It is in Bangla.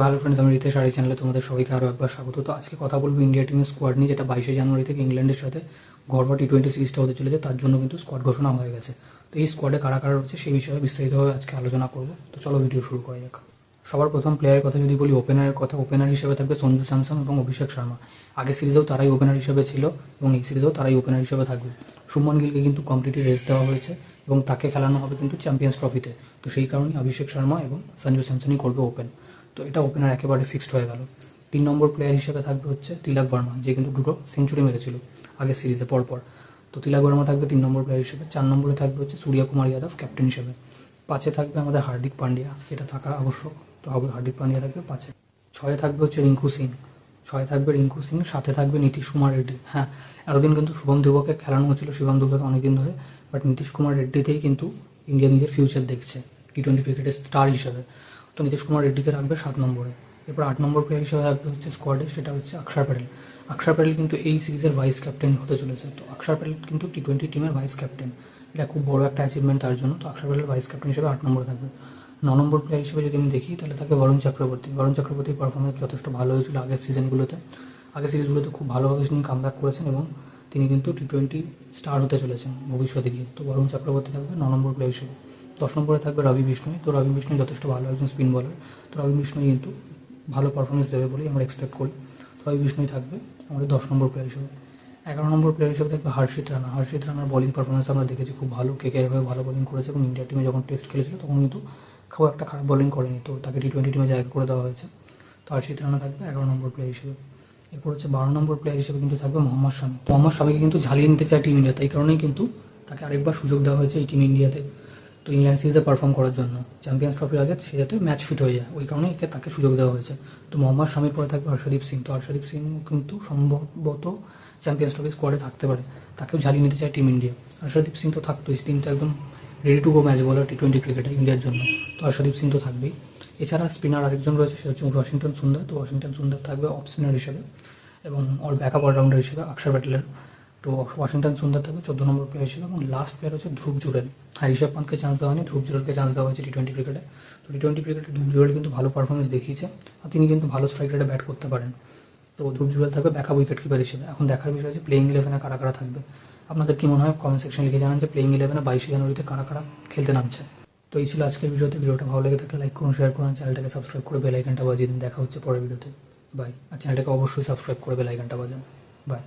হ্যালো ফ্রেন্ডস আমি রিতেশ আড়ি চ্যানেলে তোমাদের সবাইকে আরও একবার স্বাগত। তো আজকে কথা বলব ইন্ডিয়া টিমের স্কোয়াড নিয়ে, যেটা বাইশে জানুয়ারি থেকে ইংল্যান্ডের সাথে ঘরোয়া টি টোয়েন্টি সিরিজটা হতে চলেছে, তার জন্য কিন্তু স্কোয়াড ঘোষণা হয়ে গেছে। তো এই স্কোয়াডে কারা কারা রয়েছে সেই বিষয়ে বিস্তারিতভাবে আজকে আলোচনা করব। তো চলো ভিডিও শুরু করা যাক। সবার প্রথম প্লেয়ারের কথা যদি বলি ওপেনারের কথা ওপেনার হিসেবে থাকবে সঞ্জু স্যামসন এবং অভিষেক শর্মা। আগের সিরিজেও তারাই ওপেনার হিসেবে ছিল এবং এই সিরিজেও তারাই ওপেনার হিসেবে থাকবে। সুমন গিলকে কিন্তু কমপ্লিটলি রেস্ট দেওয়া হয়েছে এবং তাকে খেলানো হবে কিন্তু চ্যাম্পিয়ন্স ট্রফিতে তো। সেই কারণে অভিষেক শর্মা এবং সঞ্জু স্যামসনই করবে ওপেন তো এটা ওপেনার একেবারে ফিক্সড হয়ে গেল। তিন নম্বর প্লেয়ার হিসেবে থাকবে হচ্ছে তিলক বর্মা, যে কিন্তু দুটো সেঞ্চুরি মেরেছিল আগের সিরিজে পরপর। তো তিলক বর্মা থাকবে তিন নম্বর প্লেয়ার হিসেবে। চার নম্বরে থাকবে হচ্ছে সূর্য কুমার যাদব ক্যাপ্টেন হিসেবে। পাঁচে থাকবে আমাদের হার্দিক পান্ডিয়া এটা থাকা আবশ্যক। তো হার্দিক পান্ডিয়া থাকবে পাঁচে। ছয়ে থাকবে হচ্ছে রিঙ্কু সিং। ছয়ে থাকবে রিঙ্কু সিং, সাথে থাকবে নীতিশ কুমার রেড্ডি। হ্যাঁ এতদিন কিন্তু শুভম দুবকে খেলানো হচ্ছিল শুভম দুবকে অনেকদিন ধরে বাট নীতিশ কুমার রেড্ডিতেই কিন্তু ইন্ডিয়া নিজের ফিউচার দেখছে। টি টোয়েন্টি ক্রিকেটের স্টার হিসেবে। তো নীতিশ কুমার রেড্ডিকে রাখবে সাত নম্বরে। এরপর আট নম্বর প্লেয়ার হিসেবে থাকবে হচ্ছে স্কোয়াডে সেটা হচ্ছে অক্ষর প্যাটেল। অক্ষর প্যাটেল কিন্তু এই সিরিজের ভাইস ক্যাপ্টেন হতে চলেছে। তো অক্ষর প্যাটেল কিন্তু টি টোয়েন্টি টিমের ভাইস ক্যাপ্টেন এটা খুব বড় একটা অ্যাচিভমেন্ট তার জন্য। তো অক্ষর প্যাটেল ভাইস ক্যাপ্টেন হিসেবে আট নম্বরে থাকবে। ন নম্বর প্লেয়ার হিসেবে যদি আমি দেখি, তাহলে থাকবে বরুণ চক্রবর্তী। বরুণ চক্রবর্তীর পারফরমেন্স যথেষ্ট ভালো হয়েছিল আগের সিজনগুলোতে আগের সিরিজগুলোতে খুব ভালোভাবে তিনি কাম করেছেন এবং তিনি কিন্তু টি টোয়েন্টি স্টার হতে চলেছেন ভবিষ্যতে গিয়ে। তো বরুণ চক্রবর্তী থাকবে ন নম্বর প্লেয়ার হিসেবে। দশ নম্বরে থাকবে রবি বিষ্ণুই। তো রবি বিষ্ণুই যথেষ্ট ভালো একজন স্পিন বলার তো রবি বিষ্ণুই কিন্তু ভালো পারফরমেন্স দেবে বলেই আমরা এক্সপেক্ট করি। তো রবি বিষ্ণুই থাকবে আমাদের দশ নম্বর প্লেয়ার হিসেবে। এগারো নম্বর প্লেয়ার হিসেবে থাকবে হর্ষিত রানা। হর্ষিত রানার বলিং পারফরমেন্স আমরা দেখেছি খুব ভালো। কে কে হয়ে ভালো বলিং করেছে এবং ইন্ডিয়া টিমে যখন টেস্ট খেলেছিল তখন কিন্তু খুব একটা খারাপ বলিং করেনি। তো তাকে টি টোয়েন্টি টিমে জায়গা করে দেওয়া হয়েছে। তো হর্ষিত রানা থাকবে এগারো নম্বর প্লেয়ার হিসেবে। এরপর হচ্ছে বারো নম্বর প্লেয়ার হিসেবে কিন্তু থাকবে মোহাম্মদ শামি। মোহাম্মদ শামিকে কিন্তু ঝালিয়ে নিতে চায় টিম ইন্ডিয়া তাই কারণেই কিন্তু তাকে আরেকবার সুযোগ দেওয়া হয়েছে এই টিম ইন্ডিয়াতে তো ইংল্যান্ড সিরিজে পারফর্ম করার জন্য। চ্যাম্পিয়ন্স ট্রফির আগে সে যাতে ম্যাচ ফিট হয়ে যায়। ওই কারণেই একে তাকে সুযোগ দেওয়া হয়েছে। তো মোহাম্মদ শামির পরে থাকবে হর্ষদীপ সিং। তো হর্ষদীপ সিং কিন্তু সম্ভবত চ্যাম্পিয়ন্স ট্রফি স্কোয়াডে থাকতে পারে। তাকেও ঝালিয়ে নিতে চায় টিম ইন্ডিয়া হর্ষদীপ সিং তো থাকতোই। তো একদম রেডি টু গো ম্যাচ বলার টি টোয়েন্টি ক্রিকেটে ইন্ডিয়ার জন্য। তো হর্ষদীপ সিং তো থাকবেই। এছাড়া স্পিনার আরেকজন রয়েছে সে হচ্ছে ওয়াশিংটন সুন্দর তো ওয়াশিংটন সুন্দর থাকবে অফ স্পিনার হিসেবে এবং ওর ব্যাকআপ অলরাউন্ডার হিসেবে অক্ষর প্যাটেলের তো ওয়াশিংটন সুন্দর থাকবে চোদ্দ নম্বর প্লেয়ার ছিল এবং লাস্ট প্লেয়ার হচ্ছে ধ্রুব জুরেল হ্যাঁ ঋষভ পান্তকে চান্স দেওয়া হয়নি, ধ্রুব জুরেলকে চান্স দেওয়া হয়েছে টি টোয়েন্টি ক্রিকেটে তো টি টোয়েন্টি ক্রিকেটে ধ্রুব জুরেল কিন্তু ভালো পারফরমেন্স দেখিয়েছে আর তিনি কিন্তু ভালো স্ট্রাইক রেটে ব্যাট করতে পারেন। তো ধ্রুব জুরেল থাকবে ব্যাকআপ উইকেট কিপার হিসেবে। এখন দেখার বিষয় হচ্ছে প্লেইং ইলেভেনে কারা কারা থাকবে। আপনাদের কি মনে হয়? কমেন্ট সেকশন লিখে জানান যে প্লেইং ইলেভেনে বাইশে জানুয়ারিতে কারা কারা খেলতে নামছে। তো এই ছিল আজকের ভিডিওতে। ভিডিওটা ভালো লেগে থাকলে লাইক করুন শেয়ার করুন, চ্যানেলটাকে সাবস্ক্রাইব করে বেল আইকনটা বাজিয়ে দিন। দেখা হচ্ছে পরের ভিডিওতে। বাই আর চ্যানেলটাকে অবশ্যই সাবস্ক্রাইব করে বেল আইকনটা বাজান। বাই